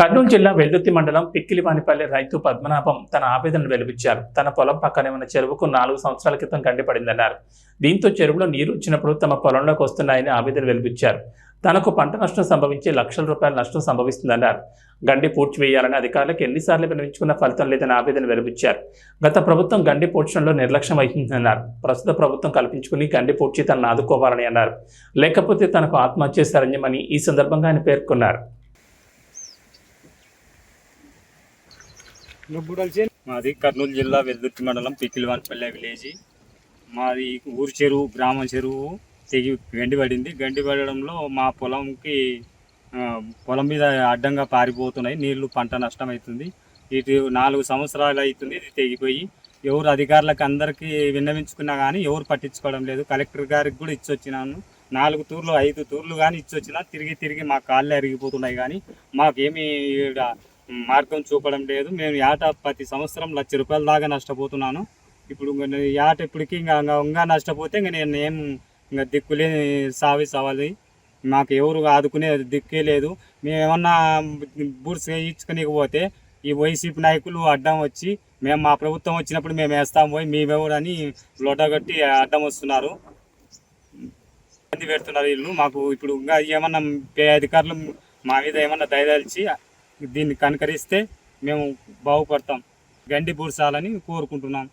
కర్నూలు జిల్లా వెల్దుర్తి మండలం పిక్కిలివానిపల్లి రైతు పద్మనాభం తన ఆవేదనను వెలిపించారు తన పొలం పక్కనే ఉన్న చెరువుకు నాలుగు సంవత్సరాల క్రితం గండిపడిందన్నారు దీంతో చెరువులో నీరు వచ్చినప్పుడు తమ పొలంలోకి వస్తున్నాయని ఆవేదన వెలిపించారు తనకు పంట నష్టం సంభవించి లక్షల రూపాయల నష్టం సంభవిస్తుందన్నారు. గండి పూడ్చివేయాలని అధికారులకు ఎన్నిసార్లు వినిపించుకున్న ఫలితం లేదని ఆవేదన వెలిపించారు గత ప్రభుత్వం గండి పూడ్చడంలో నిర్లక్ష్యం వహించిందన్నారు. ప్రస్తుత ప్రభుత్వం కల్పించుకుని గండి పూడ్చి తనను ఆదుకోవాలని అన్నారు. లేకపోతే తనకు ఆత్మహత్య సరణ్యమని ఈ సందర్భంగా ఆయన పేర్కొన్నారు. మాది కర్నూలు జిల్లా వెల్దుర్తి మండలం పిక్కిలివాన్పల్లె విలేజ్. మాది ఊరు చెరువు గ్రామ చెరువు తెగి గండి పడింది. గండి పడడంలో మా పొలంకి పొలం మీద అడ్డంగా పారిపోతున్నాయి. నీళ్ళు పంట నష్టం అవుతుంది ఇటు నాలుగు సంవత్సరాలు అవుతుంది ఇది తెగిపోయి. ఎవరు అధికారులకు అందరికీ విన్నవించుకున్నా కానీ ఎవరు పట్టించుకోవడం లేదు. కలెక్టర్ గారికి కూడా ఇచ్చొచ్చినాను. నాలుగు తూర్లు ఐదు తూర్లు కానీ ఇచ్చొచ్చినా తిరిగి తిరిగి మా కాళ్ళే అరిగిపోతున్నాయి కానీ మాకేమీ మార్గం చూపడం లేదు. మేము యాట ప్రతి సంవత్సరం లక్ష రూపాయల దాకా నష్టపోతున్నాను. ఇప్పుడు యాట నేను ఇప్పటికి ఇంకా ఇంకా నష్టపోతే ఇంకా నేను ఏం ఇంకా దిక్కులే సావి సవాలి. మాకు ఎవరు ఆదుకునే దిక్కే లేదు. మేము ఏమన్నా బూడ్స్ ఇచ్చుకునేకపోతే ఈ వైసీపీ నాయకులు అడ్డం వచ్చి మేము మా ప్రభుత్వం వచ్చినప్పుడు మేము వేస్తాం పోయి మేమెవరని లొడగట్టి అడ్డం వస్తున్నారు. ఇబ్బంది పెడుతున్నారు వీళ్ళు. మాకు ఇప్పుడు ఇంకా ఏమన్నా పే అధికారులు మా మీద ఏమన్నా దయదలిచి దీన్ని కనకరిస్తే మేము బాగుపడతాం. గండి పూడ్చాలని కోరుకుంటున్నాం.